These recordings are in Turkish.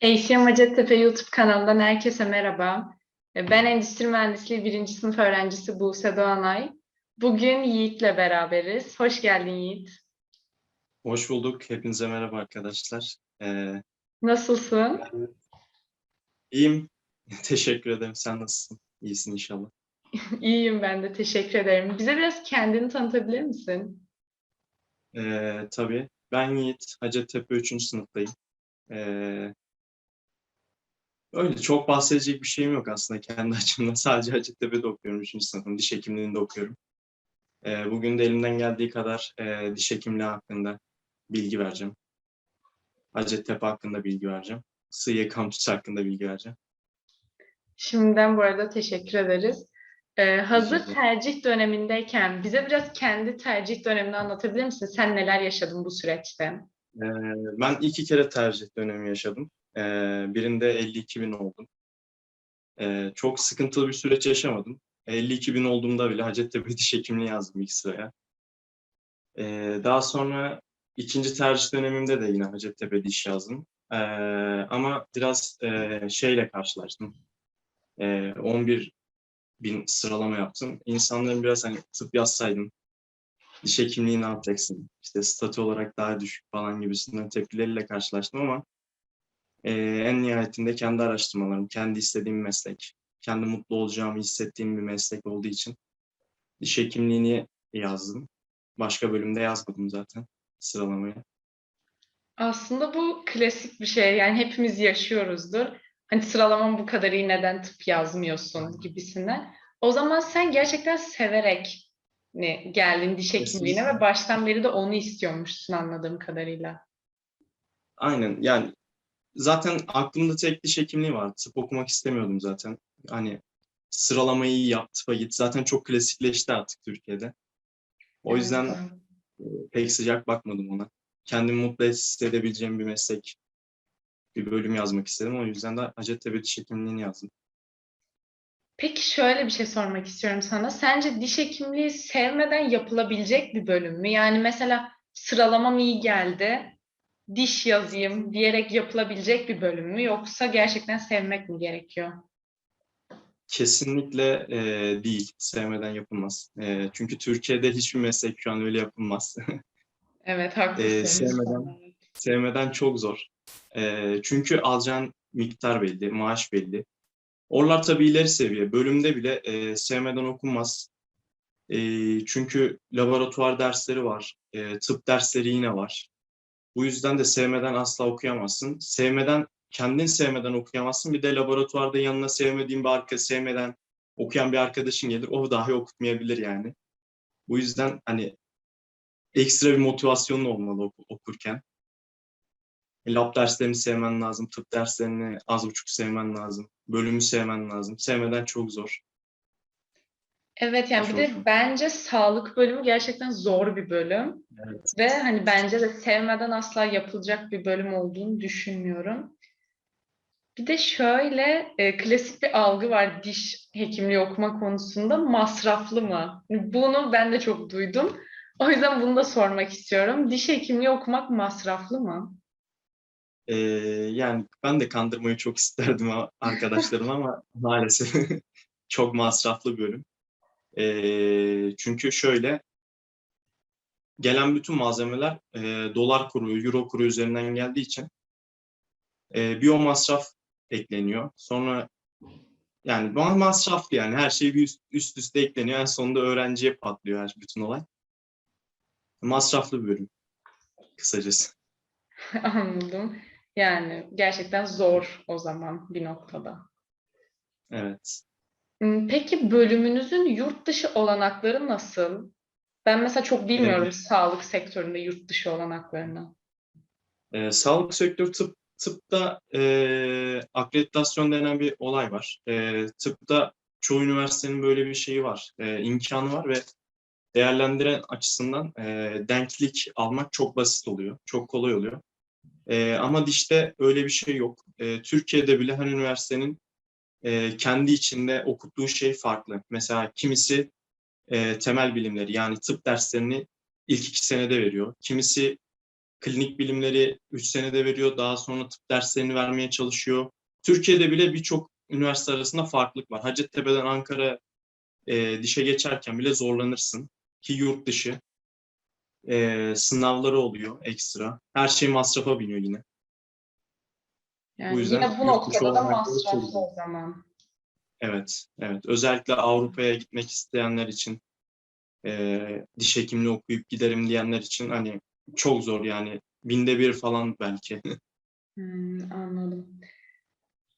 Eyşan Hacettepe YouTube kanalından herkese merhaba. E, Ben Endüstri Mühendisliği 1. sınıf öğrencisi Buse Doğanay. Bugün Yiğit'le beraberiz. Hoş geldin Yiğit. Hoş bulduk. Hepinize merhaba arkadaşlar. Ee, Nasılsın? iyiyim. Teşekkür ederim. Sen nasılsın? İyisin inşallah. İyiyim ben de, teşekkür ederim. Bize biraz kendini tanıtabilir misin? Ee, tabii. Ben Yiğit. Hacettepe 3. sınıftayım. Ee, öyle çok bahsedecek bir şeyim yok aslında kendi açımdan. Sadece Hacettepe'de okuyorum 3. sınıfım. Diş hekimliğinde okuyorum. Ee, bugün de elimden geldiği kadar e, diş hekimliği hakkında bilgi vereceğim. Hacettepe hakkında bilgi vereceğim. Sığıye kampüsü hakkında bilgi vereceğim. Şimdiden bu arada teşekkür ederiz. Ee, hazır tercih dönemindeyken bize biraz kendi tercih dönemini anlatabilir misin? Sen neler yaşadın bu süreçte? Ee, ben iki kere tercih dönemi yaşadım. Birinde 52 bin oldum. Çok sıkıntılı bir süreç yaşamadım. 52 bin olduğumda bile Hacettepe Diş Hekimliği yazdım ilk sıraya. Daha sonra ikinci tercih dönemimde de yine Hacettepe Diş yazdım. Ama biraz şeyle karşılaştım. Ee, 11 bin sıralama yaptım. İnsanların biraz hani tıp yazsaydın diş hekimliği ne yapacaksın? İşte statü olarak daha düşük falan gibisinden tepkileriyle karşılaştım ama e, en nihayetinde kendi araştırmalarım, kendi istediğim meslek, kendi mutlu olacağımı hissettiğim bir meslek olduğu için diş hekimliğini yazdım. Başka bölümde yazmadım zaten sıralamaya. Aslında bu klasik bir şey. Yani hepimiz yaşıyoruzdur. Hani sıralamam bu kadar iyi neden tıp yazmıyorsun gibisinden. O zaman sen gerçekten severek ne, geldin diş hekimliğine Kesinlikle. ve baştan beri de onu istiyormuşsun anladığım kadarıyla. Aynen yani zaten aklımda tek diş hekimliği vardı. Tıp okumak istemiyordum zaten. Hani sıralamayı yap, tıpa git. Zaten çok klasikleşti artık Türkiye'de. O Evet, yüzden e, pek sıcak bakmadım ona. Kendimi mutlu hissedebileceğim bir meslek, bir bölüm yazmak istedim. O yüzden de Hacettepe Diş Hekimliğini yazdım. Peki şöyle bir şey sormak istiyorum sana. Sence diş hekimliği sevmeden yapılabilecek bir bölüm mü? Yani mesela sıralamam iyi geldi, diş yazayım diyerek yapılabilecek bir bölüm mü? Yoksa gerçekten sevmek mi gerekiyor? Kesinlikle e, değil, sevmeden yapılmaz. E, çünkü Türkiye'de hiçbir meslek şu an öyle yapılmaz. Evet, haklısın. sevmeden- sevmeden çok zor. E, çünkü alacağın miktar belli, maaş belli. Oralar tabii ileri seviye. Bölümde bile e, sevmeden okunmaz. E, çünkü laboratuvar dersleri var, e, tıp dersleri yine var. Bu yüzden de sevmeden asla okuyamazsın. Sevmeden, kendin sevmeden okuyamazsın. Bir de laboratuvarda yanına sevmediğin bir arka, sevmeden okuyan bir arkadaşın gelir. O dahi okutmayabilir yani. Bu yüzden hani ekstra bir motivasyonun olmalı oku- okurken. Lab derslerini sevmen lazım, tıp derslerini az buçuk sevmen lazım, bölümü sevmen lazım. Sevmeden çok zor. Evet yani bir Çok de bence sağlık bölümü gerçekten zor bir bölüm. Evet. Ve hani bence de sevmeden asla yapılacak bir bölüm olduğunu düşünmüyorum. Bir de şöyle e, klasik bir algı var diş hekimliği okuma konusunda masraflı mı? Bunu ben de çok duydum. O yüzden bunu da sormak istiyorum. Diş hekimliği okumak masraflı mı? Ee, yani ben de kandırmayı çok isterdim arkadaşlarım ama maalesef çok masraflı bir bölüm. Ee, çünkü şöyle gelen bütün malzemeler e, dolar kuru, euro kuru üzerinden geldiği için e, bir o masraf ekleniyor. Sonra yani ma- masraflı yani her şey bir üst, üst üste ekleniyor. En sonunda öğrenciye patlıyor her bütün olay. Masraflı bir bölüm kısacası. Anladım. Yani gerçekten zor o zaman bir noktada. Evet. Peki bölümünüzün yurt dışı olanakları nasıl? Ben mesela çok bilmiyorum Evet. sağlık sektöründe yurt dışı olanaklarını. Ee, sağlık sektörü tıp tıpta e, akreditasyon denen bir olay var. E, tıpta çoğu üniversitenin böyle bir şeyi var, e, imkanı var ve değerlendiren açısından e, denklik almak çok basit oluyor, çok kolay oluyor. E, ama dişte öyle bir şey yok. E, Türkiye'de bile her üniversitenin e, kendi içinde okuttuğu şey farklı. Mesela kimisi e, temel bilimleri yani tıp derslerini ilk iki senede veriyor. Kimisi klinik bilimleri 3 senede veriyor. Daha sonra tıp derslerini vermeye çalışıyor. Türkiye'de bile birçok üniversite arasında farklılık var. Hacettepe'den Ankara e, dişe geçerken bile zorlanırsın. Ki yurt dışı e, sınavları oluyor ekstra. Her şey masrafa biniyor yine. Yani Bu yüzden yine bu noktada da masraflı o zaman. Evet, evet. Özellikle Avrupa'ya gitmek isteyenler için, e, diş hekimliği okuyup giderim diyenler için hani çok zor yani. Binde bir falan belki. Hmm, anladım.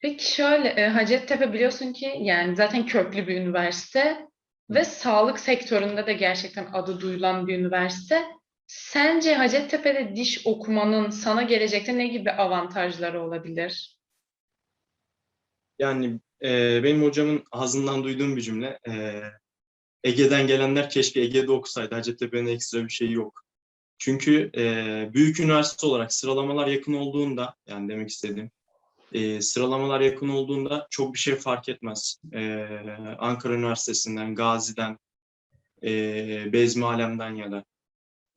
Peki şöyle, e, Hacettepe biliyorsun ki yani zaten köklü bir üniversite ve sağlık sektöründe de gerçekten adı duyulan bir üniversite. Sence Hacettepe'de diş okumanın sana gelecekte ne gibi avantajları olabilir? Yani e, benim hocamın ağzından duyduğum bir cümle. e, Ege'den gelenler keşke Ege'de okusaydı. Hacettepe'nin ekstra bir şeyi yok. Çünkü e, büyük üniversite olarak sıralamalar yakın olduğunda, yani demek istediğim, e, sıralamalar yakın olduğunda çok bir şey fark etmez. E, Ankara Üniversitesi'nden, Gazi'den, e, Bezmi Alem'den ya da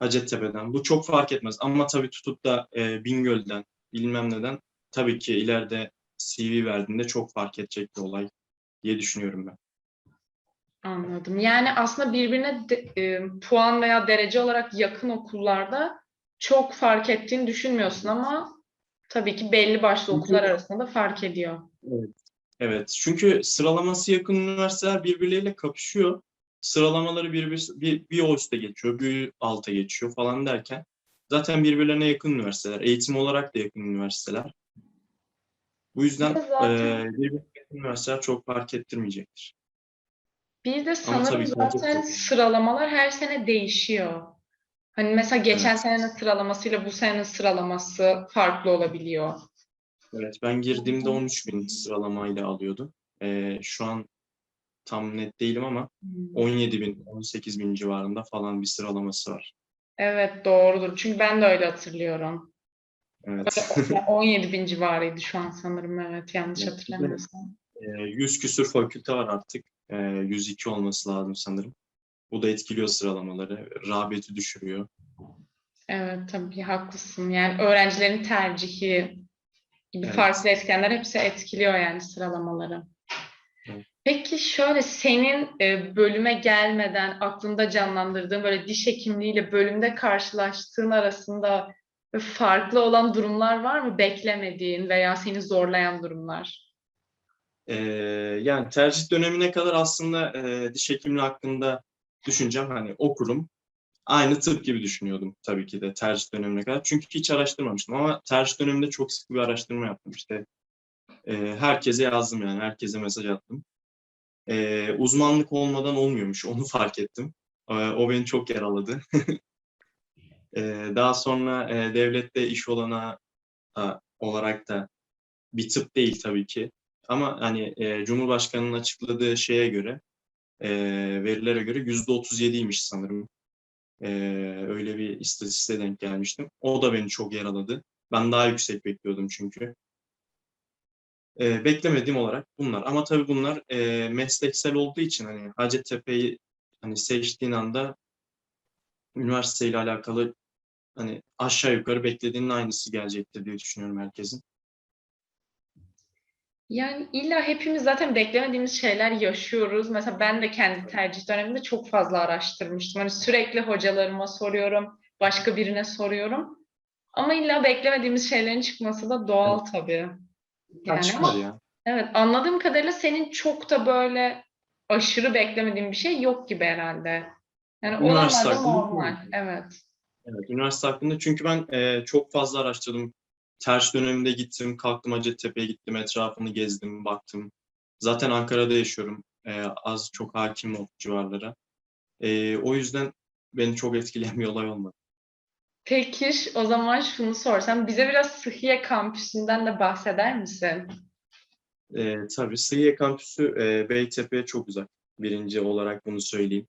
Hacettepe'den. Bu çok fark etmez. Ama tabii tutup da e, Bingöl'den, bilmem neden tabii ki ileride CV verdiğinde çok fark edecek bir olay diye düşünüyorum ben. Anladım. Yani aslında birbirine de- e, puan veya derece olarak yakın okullarda çok fark ettiğini düşünmüyorsun ama tabii ki belli başlı okullar arasında da fark ediyor. Evet, çünkü sıralaması yakın üniversiteler birbirleriyle kapışıyor. Sıralamaları bir, bir, bir, bir o üste geçiyor, bir alta geçiyor falan derken zaten birbirlerine yakın üniversiteler, eğitim olarak da yakın üniversiteler. Bu yüzden zaten- eee, birbirine yakın üniversiteler çok fark ettirmeyecektir. Bir de sanırım zaten sıralamalar her sene değişiyor. Hani mesela geçen Evet. senenin sıralamasıyla bu senenin sıralaması farklı olabiliyor. Evet, ben girdiğimde 13 bin sıralamayla alıyordu. Eee, şu an tam net değilim ama Hmm. 17 bin, 18 bin civarında falan bir sıralaması var. Evet doğrudur. Çünkü ben de öyle hatırlıyorum. Evet. Yani 17 bin civarıydı şu an sanırım. Evet yanlış Evet. hatırlamıyorsam. Ee, 100 küsür fakülte var artık. Ee, 102 olması lazım sanırım. Bu da etkiliyor sıralamaları. Rağbeti düşürüyor. Evet tabii haklısın. Yani öğrencilerin tercihi gibi Evet. farklı etkenler hepsi etkiliyor yani sıralamaları. Peki şöyle senin e, bölüme gelmeden aklında canlandırdığın böyle diş hekimliğiyle bölümde karşılaştığın arasında farklı olan durumlar var mı? Beklemediğin veya seni zorlayan durumlar. Ee, yani tercih dönemine kadar aslında e, diş hekimliği hakkında düşüncem hani okurum. Aynı tıp gibi düşünüyordum tabii ki de tercih dönemine kadar. Çünkü hiç araştırmamıştım ama tercih döneminde çok sık bir araştırma yaptım. İşte e, herkese yazdım yani herkese mesaj attım. E, uzmanlık olmadan olmuyormuş onu fark ettim. E, o beni çok yaraladı. E, daha sonra e, devlette iş olana da, olarak da bir tıp değil tabii ki. Ama hani e, Cumhurbaşkanı'nın açıkladığı şeye göre, e, verilere göre yüzde 37'ymiş sanırım. E, öyle bir istatistiğe denk gelmiştim. O da beni çok yaraladı. Ben daha yüksek bekliyordum çünkü. E, beklemediğim olarak bunlar. Ama tabii bunlar e, mesleksel olduğu için hani Hacettepe'yi hani seçtiğin anda üniversiteyle alakalı hani aşağı yukarı beklediğinin aynısı gelecektir diye düşünüyorum herkesin. Yani illa hepimiz zaten beklemediğimiz şeyler yaşıyoruz. Mesela ben de kendi tercih döneminde çok fazla araştırmıştım. Hani sürekli hocalarıma soruyorum, başka birine soruyorum. Ama illa beklemediğimiz şeylerin çıkması da doğal tabii. Yani ama ya. evet anladığım kadarıyla senin çok da böyle aşırı beklemediğin bir şey yok gibi herhalde. Yani Üniversite hakkında normal. Evet. Evet, üniversite hakkında çünkü ben e, çok fazla araştırdım. Ters döneminde gittim, kalktım Hacettepe'ye gittim, etrafını gezdim, baktım. Zaten Ankara'da yaşıyorum. E, az çok hakim o civarlara. E, o yüzden beni çok etkileyen bir olay olmadı. Peki o zaman şunu sorsam bize biraz Sıhhiye kampüsünden de bahseder misin? E, tabii Sıhhiye Kampüsü e, Beytepe'ye çok uzak. Birinci olarak bunu söyleyeyim.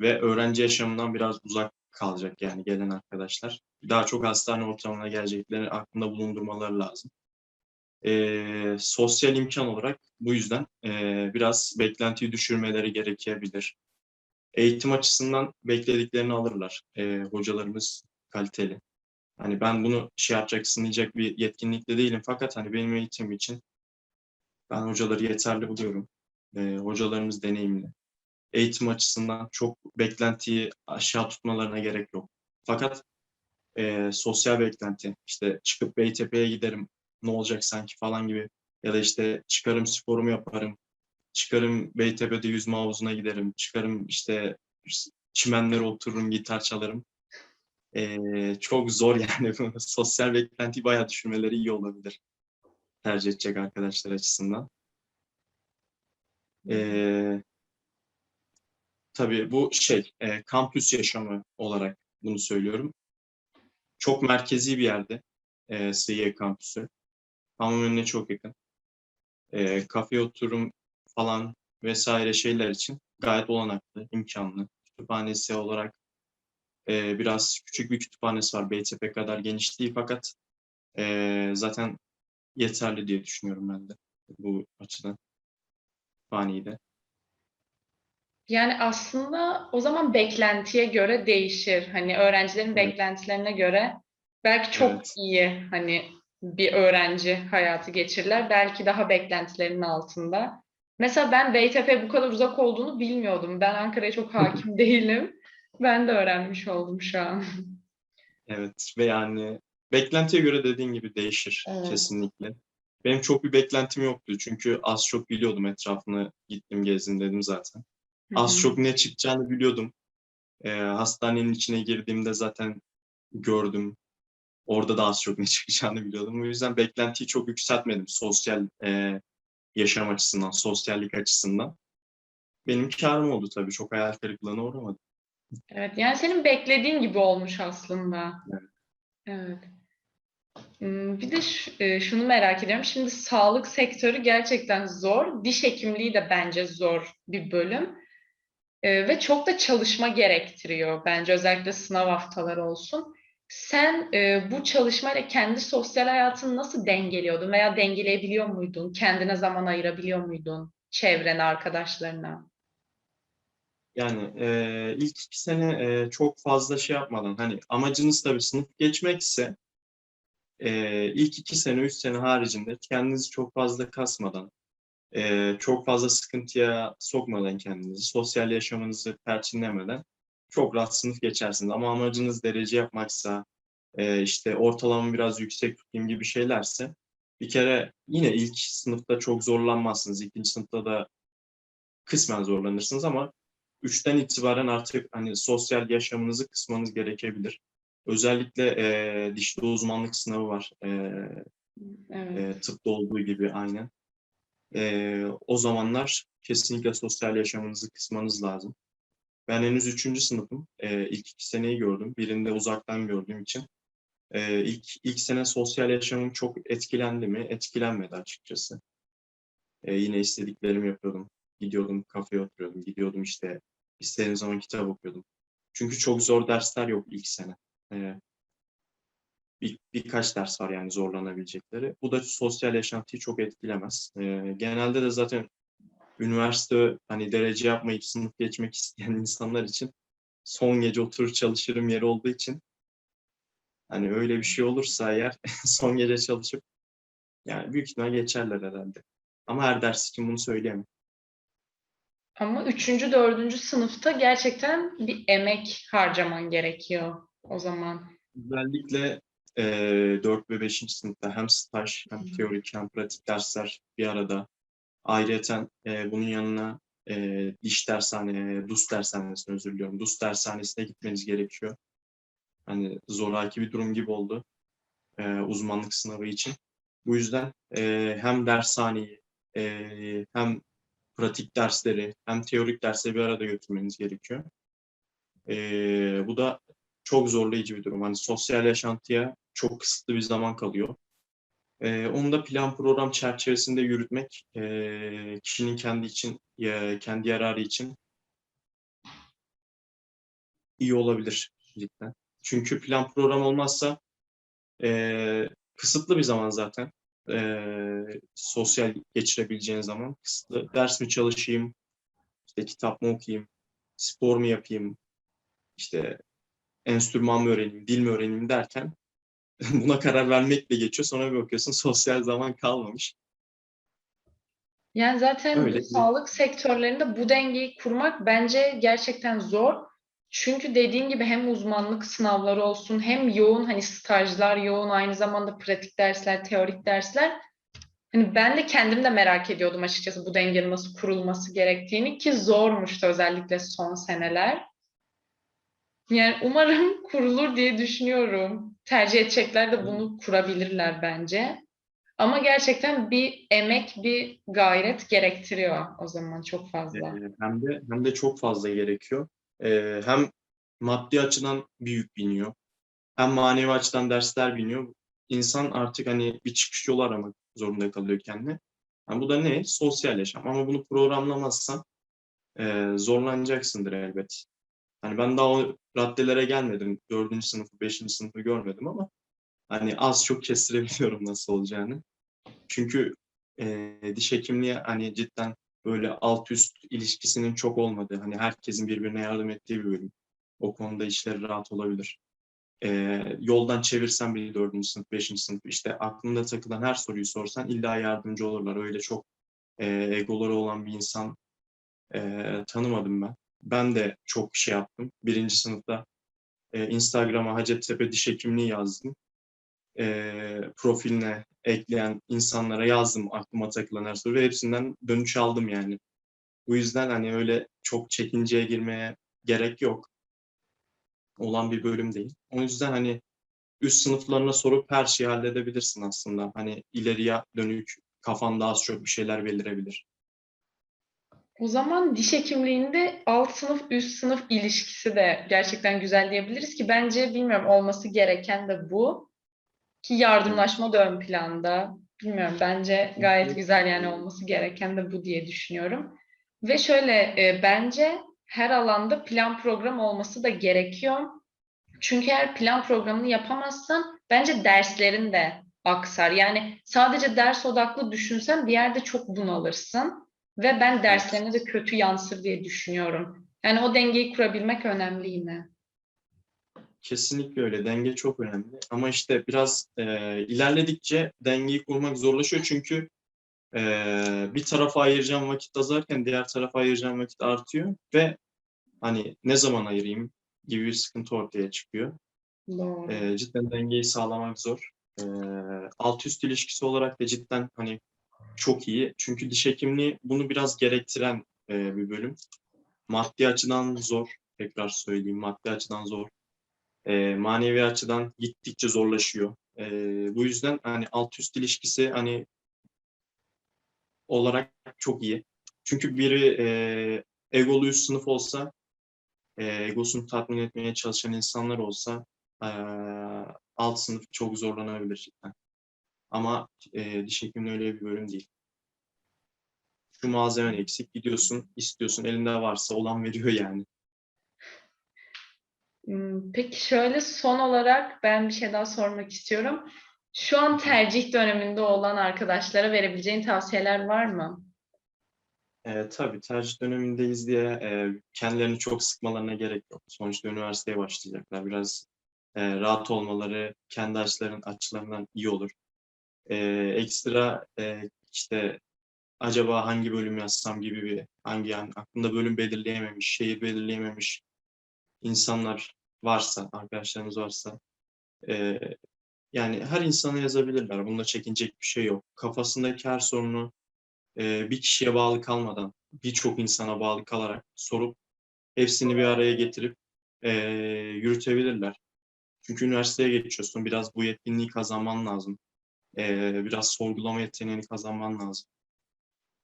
Ve öğrenci yaşamından biraz uzak kalacak yani gelen arkadaşlar. Daha çok hastane ortamına gelecekleri aklında bulundurmaları lazım. E, sosyal imkan olarak bu yüzden e, biraz beklentiyi düşürmeleri gerekebilir. Eğitim açısından beklediklerini alırlar. E, hocalarımız kaliteli. Hani ben bunu şey yapacak, sınayacak bir yetkinlikte değilim. Fakat hani benim eğitim için ben hocaları yeterli buluyorum. Ee, hocalarımız deneyimli. Eğitim açısından çok beklentiyi aşağı tutmalarına gerek yok. Fakat e, sosyal beklenti, işte çıkıp Beytepe'ye giderim, ne olacak sanki falan gibi ya da işte çıkarım sporumu yaparım, çıkarım Beytepe'de yüzme havuzuna giderim, çıkarım işte çimenlere otururum, gitar çalarım. Ee, çok zor yani sosyal beklentiyi bayağı düşürmeleri iyi olabilir tercih edecek arkadaşlar açısından. Ee, tabii bu şey e, kampüs yaşamı olarak bunu söylüyorum. Çok merkezi bir yerde e, Sıhhiye kampüsü. Hamamönü'ne çok yakın. E, kafe oturum falan vesaire şeyler için gayet olanaklı, imkanlı. Kütüphanesi olarak e, biraz küçük bir kütüphanesi var. BTP kadar geniş değil fakat e, zaten yeterli diye düşünüyorum ben de bu açıdan. Kütüphaneyi Yani aslında o zaman beklentiye göre değişir. Hani öğrencilerin Evet. beklentilerine göre belki çok Evet. iyi hani bir öğrenci hayatı geçirirler. Belki daha beklentilerinin altında. Mesela ben Beytepe bu kadar uzak olduğunu bilmiyordum. Ben Ankara'ya çok hakim değilim. Ben de öğrenmiş oldum şu an. Evet ve yani beklentiye göre dediğin gibi değişir Evet. kesinlikle. Benim çok bir beklentim yoktu çünkü az çok biliyordum etrafını gittim gezdim dedim zaten. Az Hı hı. çok ne çıkacağını biliyordum. Ee, hastanenin içine girdiğimde zaten gördüm. Orada da az çok ne çıkacağını biliyordum. O yüzden beklentiyi çok yükseltmedim sosyal e, yaşam açısından, sosyallik açısından. Benim karım oldu tabii. Çok hayal kırıklığına uğramadım. Evet, yani senin beklediğin gibi olmuş aslında. Evet. Hmm, Bir de e, şunu merak ediyorum. Şimdi sağlık sektörü gerçekten zor. Diş hekimliği de bence zor bir bölüm. E, Ve çok da çalışma gerektiriyor bence özellikle sınav haftaları olsun. Sen e, bu çalışmayla kendi sosyal hayatını nasıl dengeliyordun veya dengeleyebiliyor muydun? Kendine zaman ayırabiliyor muydun? Çevrene, arkadaşlarına? Yani e, ilk iki sene e, çok fazla şey yapmadan hani amacınız tabii sınıf geçmekse e, ilk iki sene, üç sene haricinde kendinizi çok fazla kasmadan, e, çok fazla sıkıntıya sokmadan kendinizi, sosyal yaşamınızı perçinlemeden çok rahat sınıf geçersiniz. Ama amacınız derece yapmaksa, e, işte ortalama biraz yüksek tutayım gibi şeylerse bir kere yine ilk sınıfta çok zorlanmazsınız. İkinci sınıfta da kısmen zorlanırsınız ama üçten itibaren artık hani sosyal yaşamınızı kısmanız gerekebilir. Özellikle e, dişli uzmanlık sınavı var. E, Evet. e, tıpta olduğu gibi aynen. E, o zamanlar kesinlikle sosyal yaşamınızı kısmanız lazım. Ben henüz üçüncü sınıfım. E, ilk iki seneyi gördüm. Birinde uzaktan gördüğüm için. E, ilk, ilk sene sosyal yaşamım çok etkilendi mi? Etkilenmedi açıkçası. E, yine istediklerimi yapıyordum. Gidiyordum kafeye oturuyordum. Gidiyordum işte istediğim zaman kitap okuyordum. Çünkü çok zor dersler yok ilk sene. E, bir, birkaç ders var yani zorlanabilecekleri. Bu da sosyal yaşantıyı çok etkilemez. E, genelde de zaten üniversite hani derece yapmayıp sınıf geçmek isteyen insanlar için son gece oturur çalışırım yeri olduğu için hani öyle bir şey olursa eğer son gece çalışıp yani büyük ihtimal geçerler herhalde. Ama her ders için bunu söyleyemem. Ama üçüncü, dördüncü sınıfta gerçekten bir emek harcaman gerekiyor o zaman. Özellikle e, 4 ve 5. sınıfta hem staj hem teorik hem pratik dersler bir arada. Ayrıca e, bunun yanına e, diş dershane, DUS dershanesine özür diliyorum. DUS dershanesine gitmeniz gerekiyor. Hani zoraki bir durum gibi oldu e, uzmanlık sınavı için. Bu yüzden e, hem dershaneyi e, hem pratik dersleri hem teorik dersleri bir arada götürmeniz gerekiyor. E, bu da çok zorlayıcı bir durum. Hani sosyal yaşantıya çok kısıtlı bir zaman kalıyor. Ee, onu da plan program çerçevesinde yürütmek e, kişinin kendi için ya, kendi yararı için iyi olabilir cidden. Çünkü plan program olmazsa e, kısıtlı bir zaman zaten e, sosyal geçirebileceğin zaman kısıtlı. Ders mi çalışayım, işte kitap mı okuyayım, spor mu yapayım, işte enstrüman mı öğreneyim, dil mi öğreneyim derken buna karar vermekle geçiyor. Sonra bir bakıyorsun sosyal zaman kalmamış. Yani zaten Öyle sağlık sektörlerinde bu dengeyi kurmak bence gerçekten zor. Çünkü dediğin gibi hem uzmanlık sınavları olsun hem yoğun hani stajlar yoğun aynı zamanda pratik dersler, teorik dersler. Hani ben de kendim de merak ediyordum açıkçası bu dengenin nasıl kurulması gerektiğini ki zormuş da özellikle son seneler. Yani umarım kurulur diye düşünüyorum. Tercih edecekler de bunu kurabilirler bence. Ama gerçekten bir emek, bir gayret gerektiriyor o zaman çok fazla. Ee, hem de hem de çok fazla gerekiyor. Ee, hem maddi açıdan bir yük biniyor. Hem manevi açıdan dersler biniyor. İnsan artık hani bir çıkış yolu aramak zorunda kalıyor kendine. Yani bu da ne? Sosyal yaşam. Ama bunu programlamazsan e, zorlanacaksındır elbet. Hani ben daha o raddelere gelmedim. Dördüncü sınıfı, beşinci sınıfı görmedim ama hani az çok kestirebiliyorum nasıl olacağını. Çünkü e, diş hekimliği hani cidden böyle alt üst ilişkisinin çok olmadığı, hani herkesin birbirine yardım ettiği bir bölüm. O konuda işleri rahat olabilir. Ee, yoldan çevirsen bile dördüncü sınıf, beşinci sınıf işte aklında takılan her soruyu sorsan illa yardımcı olurlar. Öyle çok e, egoları olan bir insan e, tanımadım ben. Ben de çok şey yaptım. Birinci sınıfta e, Instagram'a Hacettepe Diş Hekimliği yazdım. E, profiline ekleyen insanlara yazdım aklıma takılan her soru ve hepsinden dönüş aldım yani. Bu yüzden hani öyle çok çekinceye girmeye gerek yok. Olan bir bölüm değil. O yüzden hani üst sınıflarına sorup her şeyi halledebilirsin aslında. Hani ileriye dönük kafanda az çok bir şeyler belirebilir. O zaman diş hekimliğinde alt sınıf üst sınıf ilişkisi de gerçekten güzel diyebiliriz ki bence bilmiyorum olması gereken de bu. Ki yardımlaşma da ön planda. Bilmiyorum bence gayet güzel yani olması gereken de bu diye düşünüyorum. Ve şöyle e, bence her alanda plan program olması da gerekiyor. Çünkü eğer plan programını yapamazsan bence derslerin de aksar. Yani sadece ders odaklı düşünsen bir yerde çok bunalırsın. Ve ben derslerine de kötü yansır diye düşünüyorum. Yani o dengeyi kurabilmek önemli yine. Kesinlikle öyle. Denge çok önemli. Ama işte biraz e, ilerledikçe dengeyi kurmak zorlaşıyor. Çünkü e, bir tarafa ayıracağım vakit azalırken diğer tarafa ayıracağım vakit artıyor. Ve hani ne zaman ayırayım gibi bir sıkıntı ortaya çıkıyor. Doğru. E, cidden dengeyi sağlamak zor. E, alt üst ilişkisi olarak da cidden hani çok iyi. Çünkü diş hekimliği bunu biraz gerektiren e, bir bölüm. Maddi açıdan zor. Tekrar söyleyeyim. Maddi açıdan zor. E, manevi açıdan gittikçe zorlaşıyor. E, bu yüzden hani alt üst ilişkisi hani olarak çok iyi. Çünkü biri e, egolu üst sınıf olsa, e, egosunu tatmin etmeye çalışan insanlar olsa e, alt sınıf çok zorlanabilir. Ama e, diş hekimliği öyle bir bölüm değil. Şu malzemen eksik, gidiyorsun, istiyorsun, elinde varsa olan veriyor yani. Hmm, Peki şöyle son olarak ben bir şey daha sormak istiyorum. Şu an tercih döneminde olan arkadaşlara verebileceğin tavsiyeler var mı? E, tabii tercih dönemindeyiz diye e, kendilerini çok sıkmalarına gerek yok. Sonuçta üniversiteye başlayacaklar. Biraz e, rahat olmaları kendi açıların, açılarından iyi olur. E, ekstra e, işte acaba hangi bölüm yazsam gibi bir hangi yani aklında bölüm belirleyememiş, şehir belirleyememiş insanlar varsa, arkadaşlarımız varsa e, yani her insana yazabilirler. Bunda çekinecek bir şey yok. Kafasındaki her sorunu e, bir kişiye bağlı kalmadan birçok insana bağlı kalarak sorup hepsini bir araya getirip e, yürütebilirler. Çünkü üniversiteye geçiyorsun. Biraz bu yetkinliği kazanman lazım. E, biraz sorgulama yeteneğini kazanman lazım.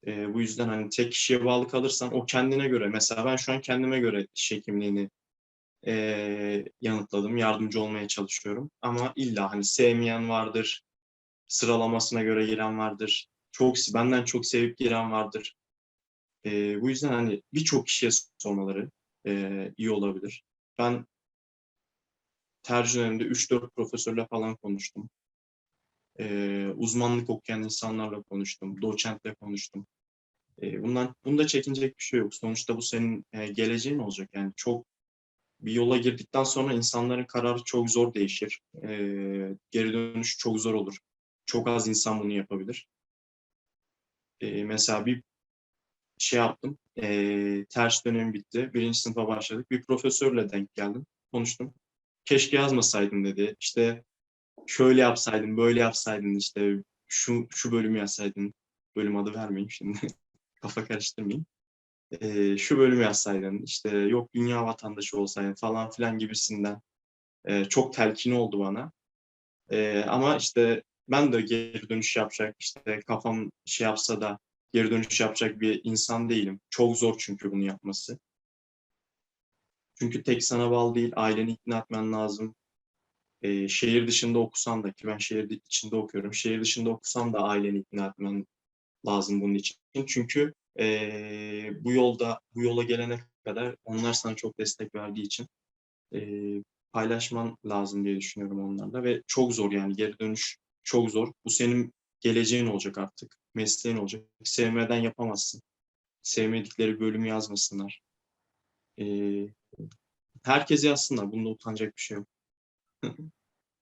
E, bu yüzden hani tek kişiye bağlı kalırsan o kendine göre. Mesela ben şu an kendime göre diş hekimliğini e, yanıtladım. Yardımcı olmaya çalışıyorum. Ama illa hani sevmeyen vardır. Sıralamasına göre giren vardır. Çok benden çok sevip giren vardır. E, bu yüzden hani birçok kişiye sormaları e, iyi olabilir. Ben tercih döneminde 3-4 profesörle falan konuştum. E, uzmanlık okuyan insanlarla konuştum. Doçentle konuştum. E, bundan bunda çekinecek bir şey yok. Sonuçta bu senin e, geleceğin olacak. Yani çok bir yola girdikten sonra insanların kararı çok zor değişir. Ee, geri dönüş çok zor olur. Çok az insan bunu yapabilir. Ee, mesela bir şey yaptım. ee, ters dönem bitti. Birinci sınıfa başladık. Bir profesörle denk geldim. Konuştum. Keşke yazmasaydın dedi. İşte şöyle yapsaydın, böyle yapsaydın işte şu şu bölümü yazsaydın. Bölüm adı vermeyeyim şimdi. Kafa karıştırmayayım. Ee, şu bölümü yazsaydın, işte yok dünya vatandaşı olsaydın falan filan gibisinden ee, çok telkini oldu bana. Ee, ama işte ben de geri dönüş yapacak, işte kafam şey yapsa da geri dönüş yapacak bir insan değilim. Çok zor çünkü bunu yapması. Çünkü tek sana bağlı değil, aileni ikna etmen lazım. Ee, şehir dışında okusan da ki ben şehir içinde okuyorum. Şehir dışında okusan da aileni ikna etmen lazım bunun için. Çünkü eee, bu yolda bu yola gelene kadar onlar sana çok destek verdiği için eee, paylaşman lazım diye düşünüyorum onlarla ve çok zor yani geri dönüş çok zor. Bu senin geleceğin olacak artık. Mesleğin olacak. Sevmeden yapamazsın. Sevmedikleri bölümü yazmasınlar. Eee herkes yazsınlar. Bunda utanacak bir şey yok.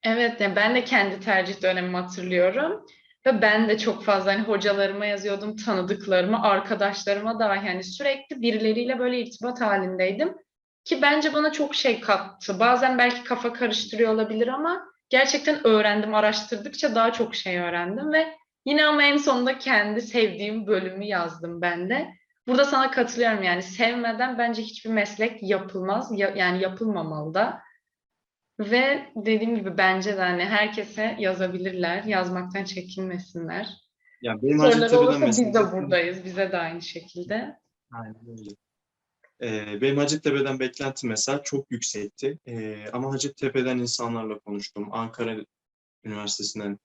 Evet, ben de kendi tercih dönemimi hatırlıyorum. Ve ben de çok fazla hani hocalarıma yazıyordum, tanıdıklarıma, arkadaşlarıma dahi yani sürekli birileriyle böyle irtibat halindeydim. Ki bence bana çok şey kattı. Bazen belki kafa karıştırıyor olabilir ama gerçekten öğrendim, araştırdıkça daha çok şey öğrendim ve yine ama en sonunda kendi sevdiğim bölümü yazdım ben de. Burada sana katılıyorum yani sevmeden bence hiçbir meslek yapılmaz, ya- yani yapılmamalı da. Ve dediğim gibi bence de hani herkese yazabilirler, yazmaktan çekinmesinler. Yani benim Soruları olursa biz de buradayız, bize de aynı şekilde. Aynen öyle. Ee, benim Hacettepe'den beklentim mesela çok yüksekti. Ee, ama Hacettepe'den insanlarla konuştum. Ankara Üniversitesi'nden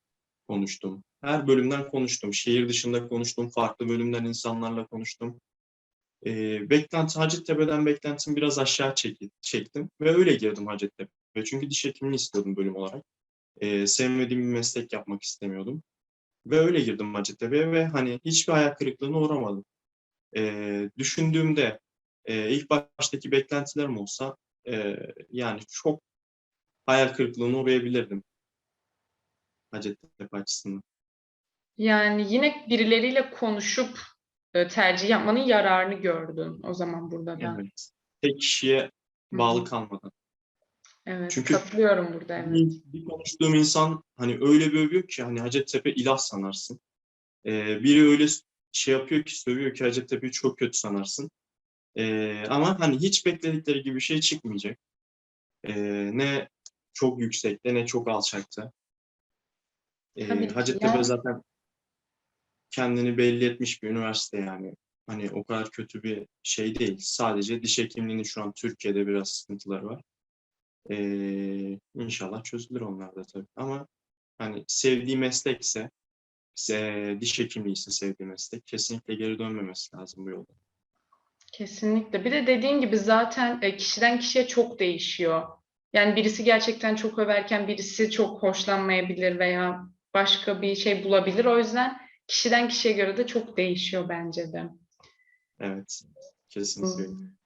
konuştum. Her bölümden konuştum. Şehir dışında konuştum. Farklı bölümden insanlarla konuştum. Ee, beklenti, Hacettepe'den beklentim biraz aşağı çeki- çektim. Ve öyle girdim Hacettepe'ye. Çünkü diş hekimliği istiyordum bölüm olarak. Ee, sevmediğim bir meslek yapmak istemiyordum. Ve öyle girdim Hacettepe'ye ve hani hiçbir hayal kırıklığına uğramadım. Ee, düşündüğümde e, ilk baştaki beklentilerim olsa e, yani çok hayal kırıklığına uğrayabilirdim Hacettepe açısından. Yani yine birileriyle konuşup e, tercih yapmanın yararını gördün o zaman burada da. Evet. Tek kişiye bağlı kalmadan. Evet, Çünkü- katılıyorum burada evet. Bir, konuştuğum insan hani öyle bir övüyor ki hani Hacettepe ilah sanarsın. Ee, biri öyle şey yapıyor ki sövüyor ki Hacettepe'yi çok kötü sanarsın. Ee, ama hani hiç bekledikleri gibi bir şey çıkmayacak. Ee, ne çok yüksekte ne çok alçakta. Ee, Hacettepe ya. zaten kendini belli etmiş bir üniversite yani. Hani o kadar kötü bir şey değil. Sadece diş hekimliğinin şu an Türkiye'de biraz sıkıntıları var. Ee, inşallah çözülür onlar da tabii. Ama hani sevdiği meslekse, se- diş hekimliği ise sevdiği meslek kesinlikle geri dönmemesi lazım bu yolda. Kesinlikle. Bir de dediğin gibi zaten e, kişiden kişiye çok değişiyor. Yani birisi gerçekten çok överken birisi çok hoşlanmayabilir veya başka bir şey bulabilir. O yüzden kişiden kişiye göre de çok değişiyor bence de. Evet, kesinlikle. Hmm.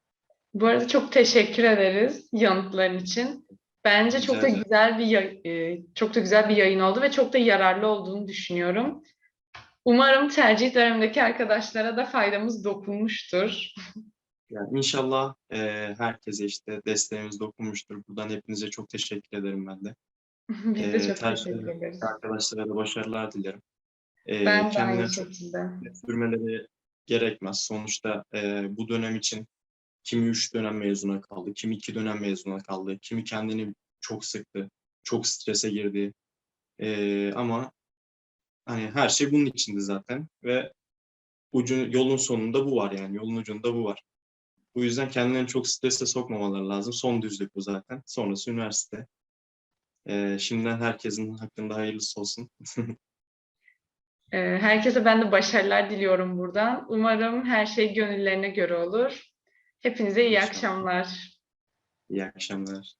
Bu arada çok teşekkür ederiz yanıtların için. Bence çok Rica da güzel bir e, çok da güzel bir yayın oldu ve çok da yararlı olduğunu düşünüyorum. Umarım tercih dönemindeki arkadaşlara da faydamız dokunmuştur. Yani inşallah e, herkese işte desteğimiz dokunmuştur. Buradan hepinize çok teşekkür ederim ben de. Biz de Ee, çok teşekkür ederiz. Arkadaşlara da başarılar dilerim. Ee, Ben de aynı şekilde. sürmeleri gerekmez. Sonuçta e, bu dönem için kimi üç dönem mezuna kaldı, kimi iki dönem mezuna kaldı, kimi kendini çok sıktı, çok strese girdi. E, ama hani her şey bunun içindi zaten ve ucun, yolun sonunda bu var yani yolun ucunda bu var. Bu yüzden kendilerini çok strese sokmamaları lazım. Son düzlük bu zaten. Sonrası üniversite. E, şimdiden herkesin hakkında hayırlısı olsun. Ee, Herkese ben de başarılar diliyorum buradan. Umarım her şey gönüllerine göre olur. Hepinize iyi akşamlar. İyi akşamlar.